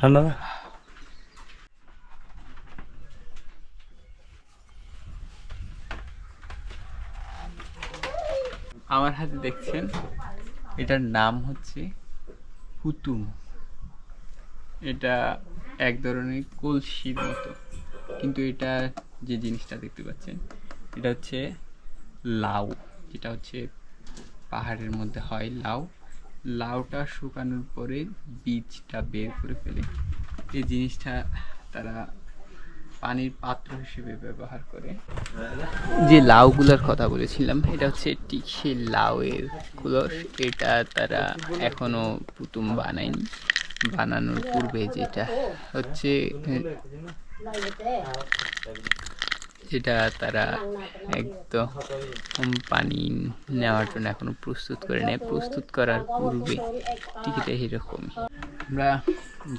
ঠান্ডা না? আমার হাতে দেখছেন, এটার নাম হচ্ছে হুতুম। এটা এক ধরনের কলসির মতো। কিন্তু এটা যে জিনিসটা দেখতে পাচ্ছেন, এটা হচ্ছে লাউ। যেটা হচ্ছে পাহাড়ের মধ্যে হয় লাউ। লাউটা শুকানোর পরে বীজটা বের করে ফেলে। এই জিনিসটা তারা পানির পাত্র হিসেবে ব্যবহার করে। যে লাউগুলোর কথা বলেছিলাম, এটা হচ্ছে ঠিক সেই লাউয়ের কুলস এটা তারা এখনও পুতুম বানায়নি। বানানোর পূর্বে যেটা হচ্ছে যেটা তারা একদম পানি নেওয়ার জন্য এখনও প্রস্তুত করে নেয়। প্রস্তুত করার পূর্বে ঠিক এটা এরকমই। আমরা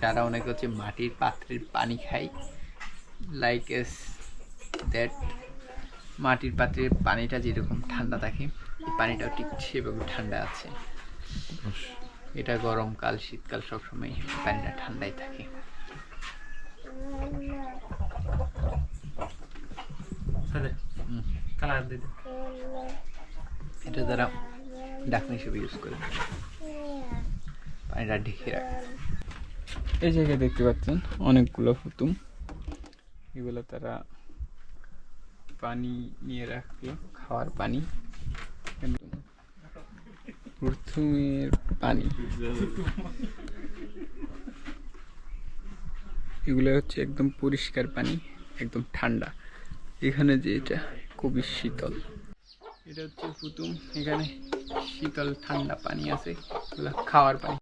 যারা অনেক হচ্ছে মাটির পাত্রের পানি খাই লাইক এস দ্যাট মাটির পাত্রের পানিটা যেরকম ঠান্ডা থাকে এই পানিটাও ঠিক সেভাবে ঠান্ডা আছে। এটা গরমকাল শীতকাল সবসময় পানিটা ঠান্ডাই থাকে। কালার দিতে এটা তারা ডাকনা হিসেবে ইউজ করে পানিটা ঢেকে রাখে এই জায়গায় দেখতে পাচ্ছেন অনেকগুলো ফুতুম। এগুলো তারা পানি নিয়ে রাখল খাওয়ার পানি। প্রথমের পানি। এগুলো হচ্ছে একদম পরিষ্কার পানি একদম ঠান্ডা। এখানে যে এটা, খুবই শীতল। এটা হচ্ছে পুতুম। এখানে শীতল ঠান্ডা পানি আছে খাওয়ার পানি।